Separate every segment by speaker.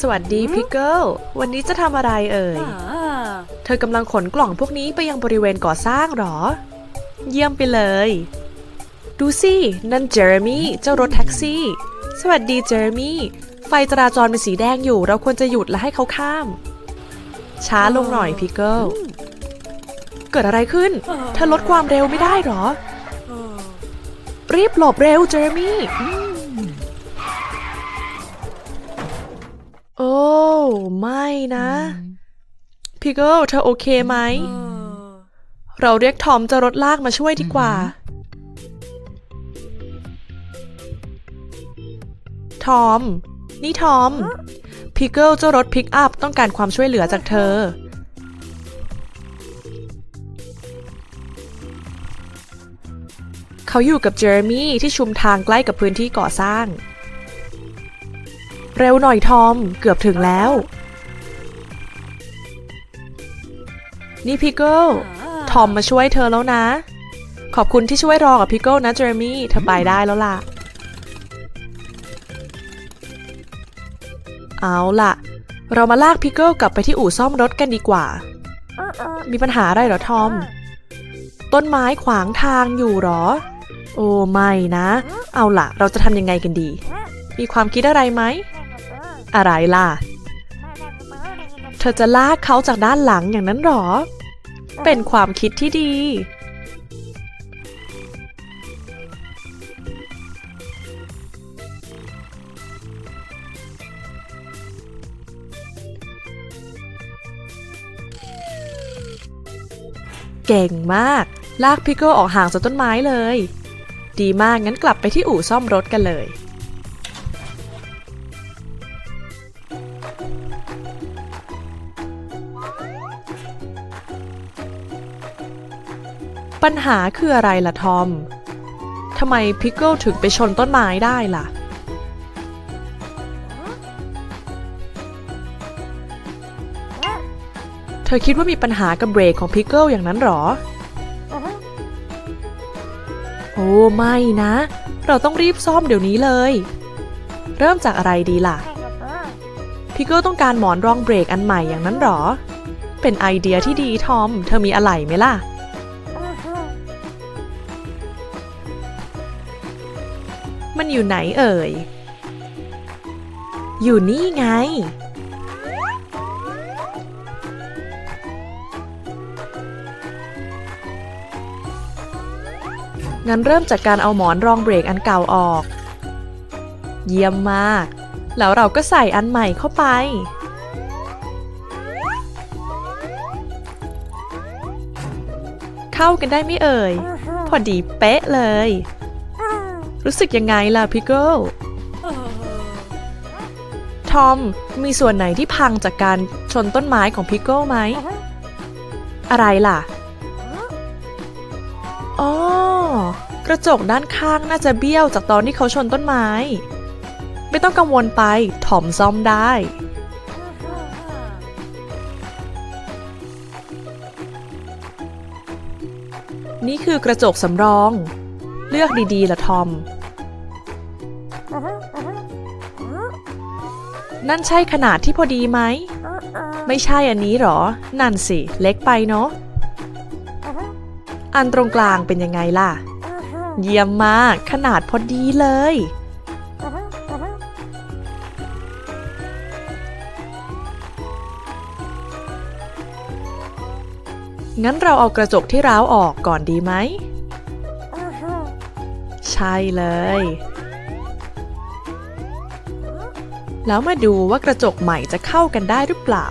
Speaker 1: สวัสดีพิกเกิลวันนี้จะทำอะไรเอ่ย เธอกำลังขนกล่องพวกนี้ไปยังบริเวณก่อสร้างเหรอ เยี่ยมไปเลย ดูสิ นั่นเจอร์มี่เจ้ารถแท็กซี่ สวัสดีเจอร์มี่ ไฟจราจรเป็นสีแดงอยู่ เราควรจะหยุดและให้เขาข้าม ช้าลงหน่อยพิกเกิลเกิดอะไรขึ้น เธอลดความเร็วไม่ได้เหรอ รีบหลบเร็วเจอร์มี่ โอ้ ไม่นะพิกเกิลเธอโอเคไหม เราเรียกทอมเจะรถลากมาช่วยดีกว่า ทอม นี่ทอม พิกเกิลเจ้ารถพิกอัพต้องการความช่วยเหลือจากเธอ เขาอยู่กับเจอร์มี่ที่ชุมทางใกล้กับพื้นที่ก่อสร้าง เร็วหน่อยทอม เกือบถึงแล้ว นี่พิกเกิลทอมมาช่วยเธอแล้วนะ ขอบคุณที่ช่วยรอกับพิกเกิลนะเจอร์มี่เธอไปได้แล้วล่ะ เอาล่ะ เรามาลากพิกเกิลกลับไปที่อู่ซ่อมรถกันดีกว่า มีปัญหาอะไรเหรอทอม ต้นไม้ขวางทางอยู่เหรอ โอ้ไม่นะ เอาล่ะ เราจะทำยังไงกันดี มีความคิดอะไรไหม อะไรล่ะ เธอจะลากเขาจากด้านหลังอย่างนั้นหรอ เป็นความคิดที่ดี เก่งมาก ลากพิกเกิลออกห่างจากต้นไม้เลย ดีมากงั้นกลับไปที่อู่ซ่อมรถกันเลย ปัญหาคืออะไรล่ะทอม ทำไมพิกเกิลถึงไปชนต้นไม้ได้ล่ะ เธอคิดว่ามีปัญหากับเบรกของพิกเกิลอย่างนั้นหรอ โอ้ไม่นะ เราต้องรีบซ่อมเดี๋ยวนี้เลย เริ่มจากอะไรดีล่ะ พิกเกิลต้องการหมอนรองเบรกอันใหม่อย่างนั้นหรอ เป็นไอเดียที่ดีทอม เธอมีอะไหล่ไหมล่ะ อยู่ไหนเอ่ย อยู่นี่ไง งั้นเริ่มจากการเอาหมอนรองเบรกอันเก่าออก เยี่ยมมาก แล้วเราก็ใส่อันใหม่เข้าไปเข้ากันได้ไม่เอ่ย พอดีเป๊ะเลย รู้สึกยังไงล่ะพิกเกิลทอม มีส่วนไหนที่พังจากการชนต้นไม้ของพิกเกิลไหม อะไรล่ะ อ๋อ กระจกด้านข้างน่าจะเบี้ยวจากตอนที่เขาชนต้นไม้ ไม่ต้องกังวลไปถอมซ่อมได้ นี่คือกระจกสำรอง เลือกดีๆละทอม นั่นใช่ขนาดที่พอดีไหม ไม่ใช่อันนี้หรอ นั่นสิ เล็กไปเนาะ อันตรงกลางเป็นยังไงล่ะ เยี่ยมมาก ขนาดพอดีเลย งั้นเราเอากระจกที่ร้าวออกก่อนดีไหม ช่เลย แล้วมาดูว่ากระจกใหม่จะเข้ากันได้หรือเปล่า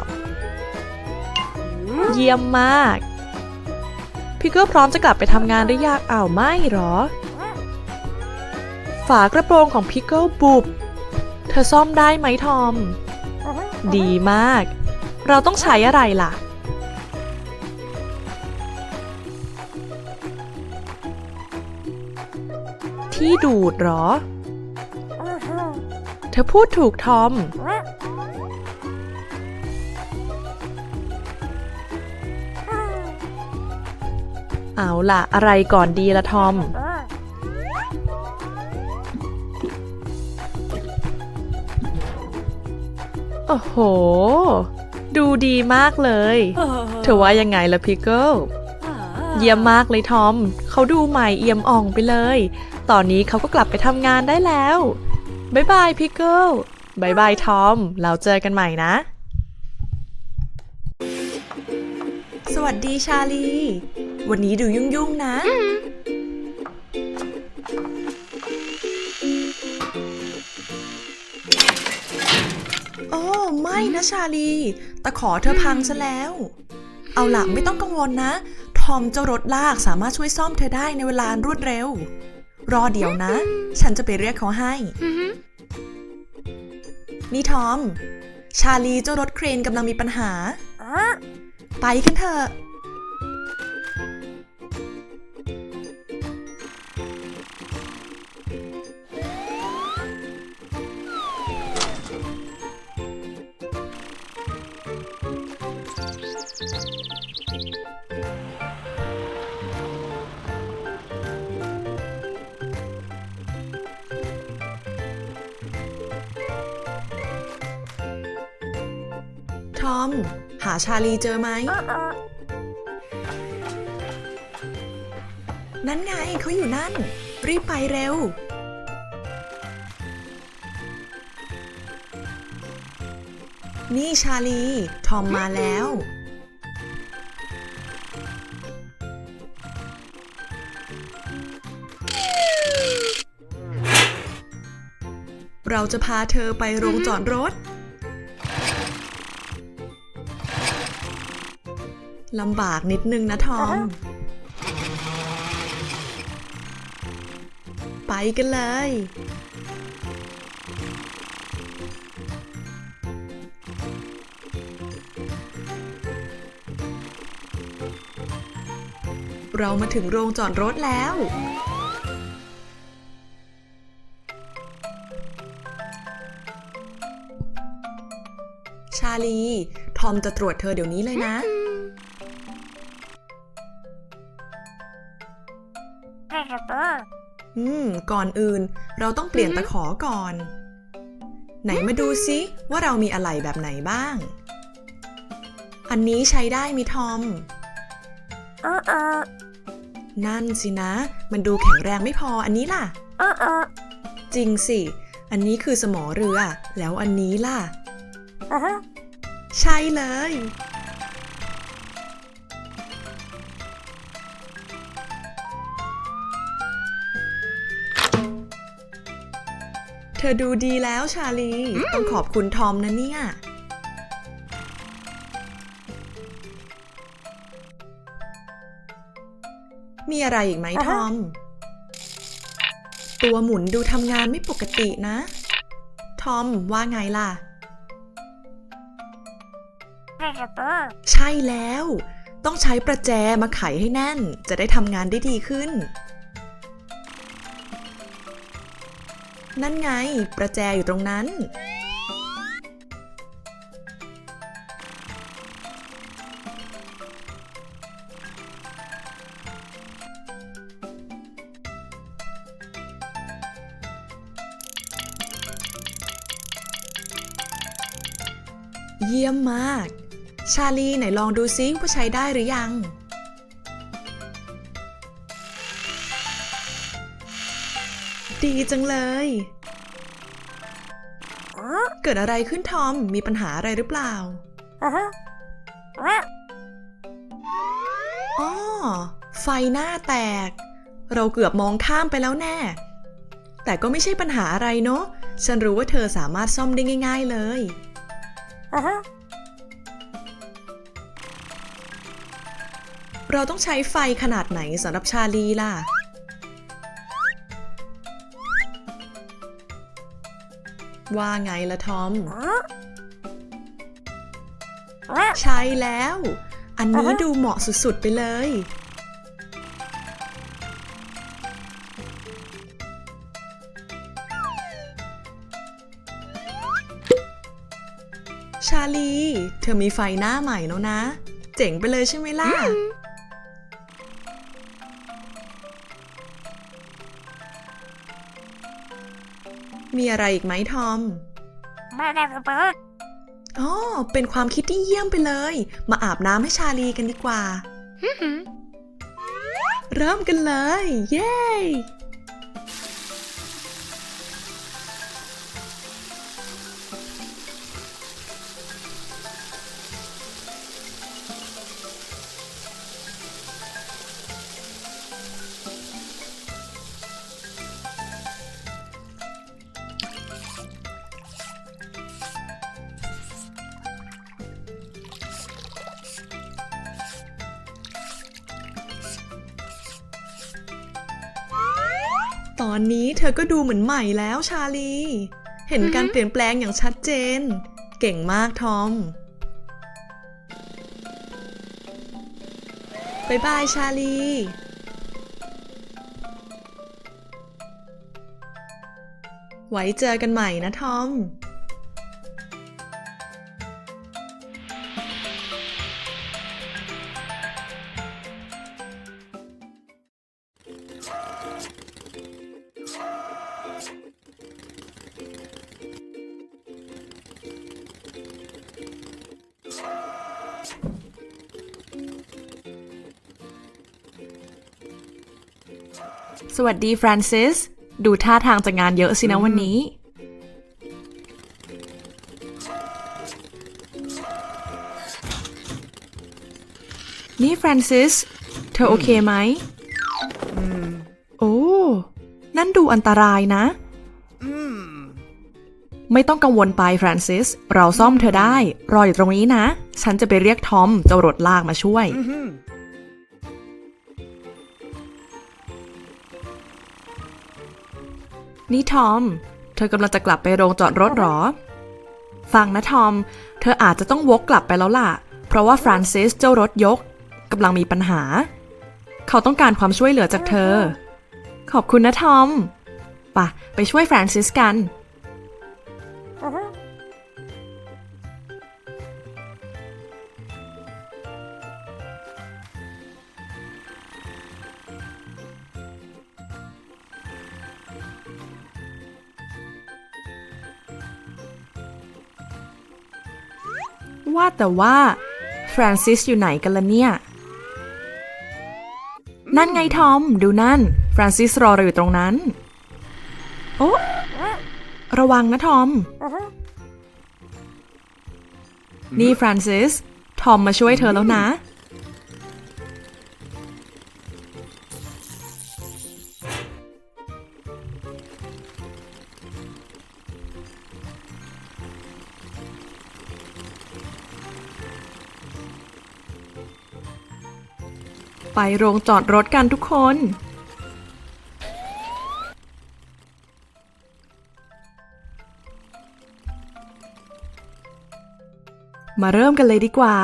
Speaker 1: เยี่ยมมาก พี่ก็พร้อมจะกลับไปทำงานได้ยากอ้าวไม่หรอ ฝากระโปรงของพิกเกิลบุบ เธอซ่อมได้ไหมทอม ดีมาก เราต้องใช้อะไรล่ะ ที่ดูดเหรอ เธอพูดถูกทอม เอาล่ะ อะไรก่อนดีละทอมโโอ้โห ดูดีมากเลย เธอว่ายังไงล่ะพิกเกิลเยี่ยมมากเลยทอม เขาดูใหม่เอี่ยมอ่องไปเลย ตอนนี้เขาก็กลับไปทำงานได้แล้วบายบายพิกเกิลบายบายทอม เราเจอกันใหม่นะ สวัสดีชาลี วันนี้ดูยุ่งๆนะ โอ้ไม่นะชาลี ตะขอเธอพังซะแล้ว เอาล่ะไม่ต้องกังวลนะ ทอมเจ้ารถลากสามารถช่วยซ่อมเธอได้ในเวลารวดเร็ว รอเดี๋ยวนะ ฉันจะไปเรียกเขาให้ นี่ทอม ชาลีเจ้ารถเครนกำลังมีปัญหา ไปกันเถอะ ชาลีเจอไหม นั่นไงเขาอยู่นั่น รีบไปเร็ว นี่ชาลี ทอมมาแล้ว เราจะพาเธอไปโรงจอดรถ ลำบากนิดนึงนะทอม ไปกันเลย เรามาถึงโรงจอดรถแล้วชาลี ทอมจะตรวจเธอเดี๋ยวนี้เลยนะ ก่อนอื่น เราต้องเปลี่ยนตะขอก่อน ไหนมาดูซิว่าเรามีอะไรแบบไหนบ้าง อันนี้ใช้ได้มีทอมนั่นสินะ มันดูแข็งแรงไม่พออันนี้ล่ะจริงสิ อันนี้คือสมอเรือ แล้วอันนี้ล่ะ ใช่เลย เธอดูดีแล้วชาลี ต้องขอบคุณทอมนะเนี่ย มีอะไรอีกไหมทอม ตัวหมุนดูทำงานไม่ปกตินะ ทอมว่าไงล่ะ ใช่แล้ว ต้องใช้ประแจมาไขให้แน่น จะได้ทำงานได้ดีขึ้น นั่นไง ประแจอยู่ตรงนั้น เยี่ยมมาก ชาลีไหนลองดูซิว่าใช้ได้หรือยัง ดีจังเลย เกิดอะไรขึ้นทอม มีปัญหาอะไรหรือเปล่าอ๋อไฟหน้าแตก เราเกือบมองข้ามไปแล้วแน่ แต่ก็ไม่ใช่ปัญหาอะไรเนอะฉันรู้ว่าเธอสามารถซ่อมได้ง่าย ๆเลยเราต้องใช้ไฟขนาดไหนสำหรับชาลีล่ะ ว่าไงละทอม ใช่แล้ว อันนี้ดูเหมาะสุดๆไปเลย ชาลี เธอมีไฟหน้าใหม่แล้วนะ เจ๋งไปเลยใช่ไหมล่ะ มีอะไรอีกไหมทอมอ๋อเป็นความคิดที่เยี่ยมไปเลย มาอาบน้ำให้ชาลีกันดีกว่า เริ่มกันเลย เย้ ตอนนี้เธอก็ดูเหมือนใหม่แล้วชาลี เห็นการเปลี่ยนแปลงอย่างชัดเจน เก่งมากทอมบายบายชาลี ไว้เจอกันใหม่นะทอม สวัสดีฟรานซิส ดูท่าทางจะงานเยอะสินะวันนี้ นี่ฟรานซิส เธอโอเคไหม โอ้ นั่นดูอันตรายนะ ไม่ต้องกังวลไปฟรานซิส เราซ่อมเธอได้ รออยู่ตรงนี้นะ ฉันจะไปเรียกทอมเจ้ารถลากมาช่วย นี่ทอม เธอกำลังจะกลับไปโรงจอดรถหรอ ฟังนะทอม เธออาจจะต้องวกกลับไปแล้วล่ะ เพราะว่าฟรานซิสเจ้ารถยกกำลังมีปัญหา เขาต้องการความช่วยเหลือจากเธอ ขอบคุณนะทอม ป่ะ ไปช่วยฟรานซิสกัน ว่าแต่ว่าฟรานซิสอยู่ไหนกันล่ะเนี่ย นั่นไงทอม ดูนั่น ฟรานซิสรอเราอยู่ตรงนั้น โอ้ระวังนะทอม นี่ฟรานซิส ทอมมาช่วยเธอแล้วนะ ไปโรงจอดรถกันทุกคน มาเริ่มกันเลยดีกว่า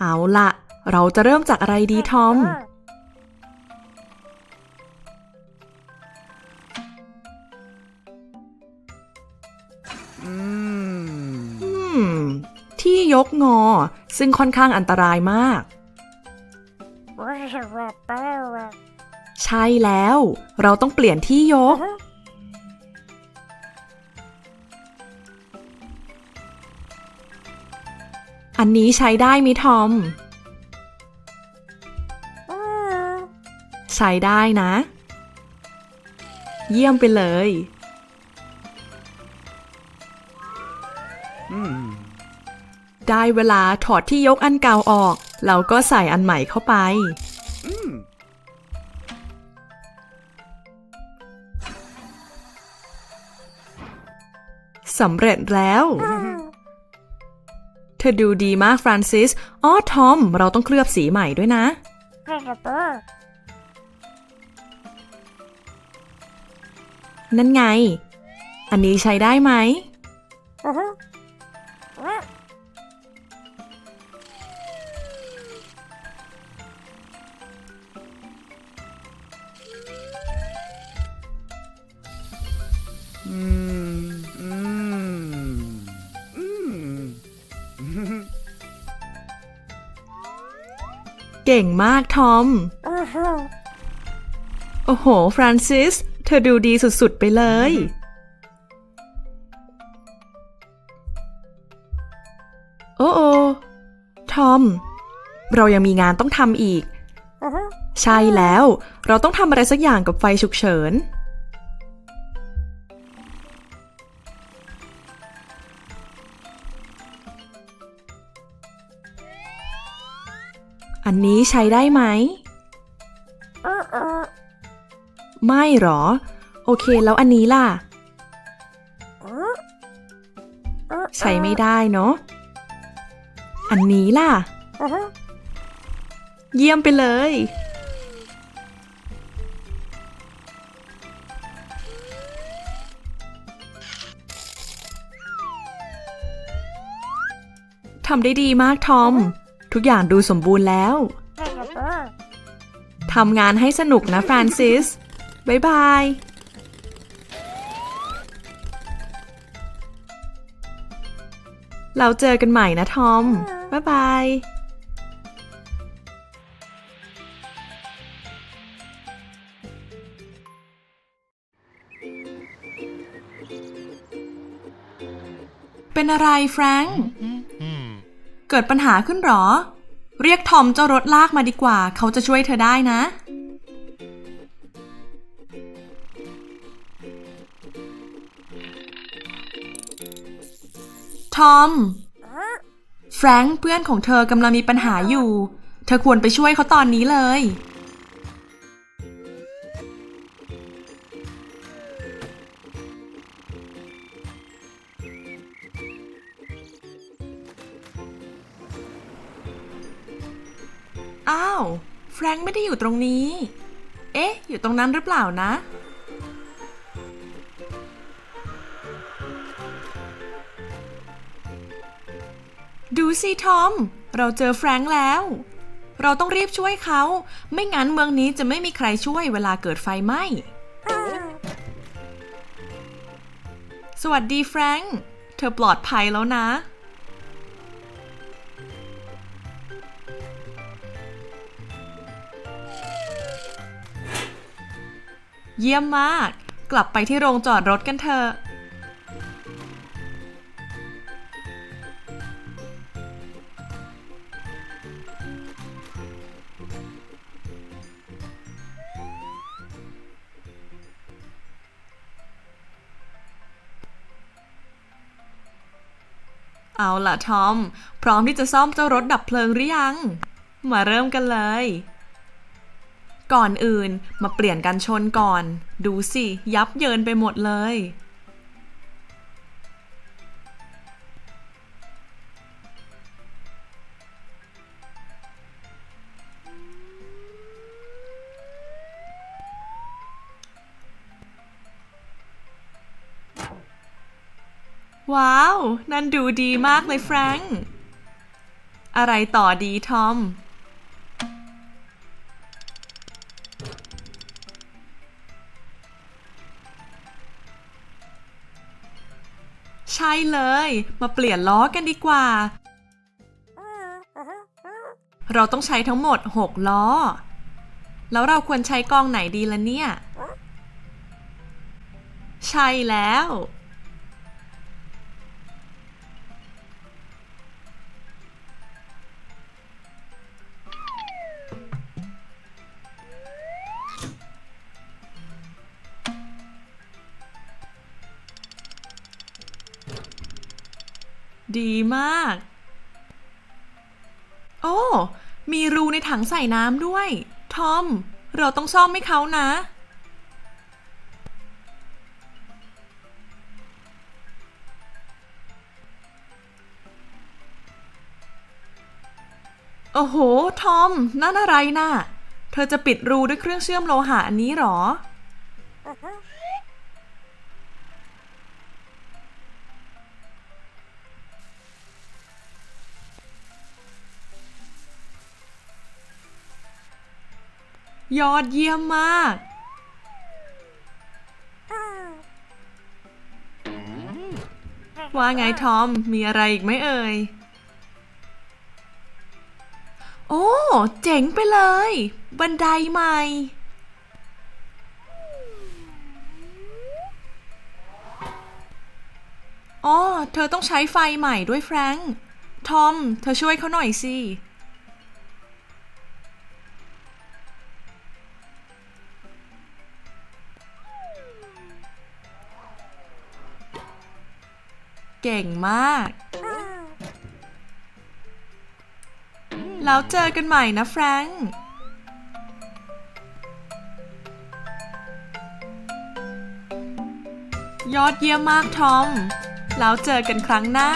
Speaker 1: เอาละเราจะเริ่มจากอะไรดีทอมอืมที่ยกงอ ซึ่งค่อนข้างอันตรายมาก ใช่แล้ว เราต้องเปลี่ยนที่ยก อันนี้ใช้ได้มิทอม ใช้ได้นะ เยี่ยมไปเลยได้เวลาถอดที่ยกอันเก่าออก แล้วก็ใส่อันใหม่เข้าไป สำเร็จแล้ว เธอดูดีมากฟรานซิส อ๋อ ทอม เราต้องเคลือบสีใหม่ด้วยนะ นั่นไง อันนี้ใช้ได้ไหม เก่งมากทอม โอ้โห ฟรานซิส เธอดูดีสุด ๆ ไปเลย โอ้โอทอม เรายังมีงานต้องทำอีก ใช่แล้ว เราต้องทำอะไรสักอย่างกับไฟฉุกเฉิน อันนี้ใช้ได้ไหม ไม่หรอ โอเคแล้วอันนี้ล่ะ ใช้ไม่ได้เนาะ อันนี้ล่ะ เยี่ยมไปเลย ทำได้ดีมากทอม ทุกอย่างดูสมบูรณ์แล้ว ทำงานให้สนุกนะฟรานซิส บ๊ายบาย เราเจอกันใหม่นะทอม บ๊ายบาย เป็นอะไรแฟรงค์ เกิดปัญหาขึ้นหรอ เรียกทอมเจ้ารถลากมาดีกว่า เขาจะช่วยเธอได้นะ ทอม แฟรงค์เพื่อนของเธอกำลังมีปัญหาอยู่ เธอควรไปช่วยเขาตอนนี้เลย อ้าว แฟรงค์ไม่ได้อยู่ตรงนี้ เอ๊ะ อยู่ตรงนั้นหรือเปล่านะ ดูสิทอม เราเจอแฟรงค์แล้ว เราต้องรีบช่วยเขา ไม่งั้นเมืองนี้จะไม่มีใครช่วยเวลาเกิดไฟไหม้ สวัสดีแฟรงค์ เธอปลอดภัยแล้วนะ เยี่ยมมาก กลับไปที่โรงจอดรถกันเถอะเอาล่ะทอม พร้อมที่จะซ่อมเจ้ารถดับเพลิงหรือยัง มาเริ่มกันเลย ก่อนอื่นมาเปลี่ยนกันชนก่อน ดูสิ ยับเยินไปหมดเลย ว้าว นั่นดูดีมากเลยแฟรงค์ อะไรต่อดีทอม ใช่เลย มาเปลี่ยนล้อกันดีกว่า เราต้องใช้ทั้งหมด 6 ล้อ แล้วเราควรใช้กองไหนดีล่ะเนี่ย ใช่แล้ว ดีมาก โอ้ มีรูในถังใส่น้ำด้วย ทอม เราต้องซ่อมให้เขานะ โอ้โห ทอม นั่นอะไรน่ะ เธอจะปิดรูด้วยเครื่องเชื่อมโลหะอันนี้หรอ ยอดเยี่ยมมาก ว่าไงทอม มีอะไรอีกไหมเอ่ย โอ้ เจ๋งไปเลย บันไดใหม่ อ๋อ เธอต้องใช้ไฟใหม่ด้วยแฟรงค์ ทอม เธอช่วยเขาหน่อยสิ เก่งมาก แล้วเจอกันใหม่นะแฟรงค์ยอดเยี่ยมมากทอม แล้วเจอกันครั้งหน้า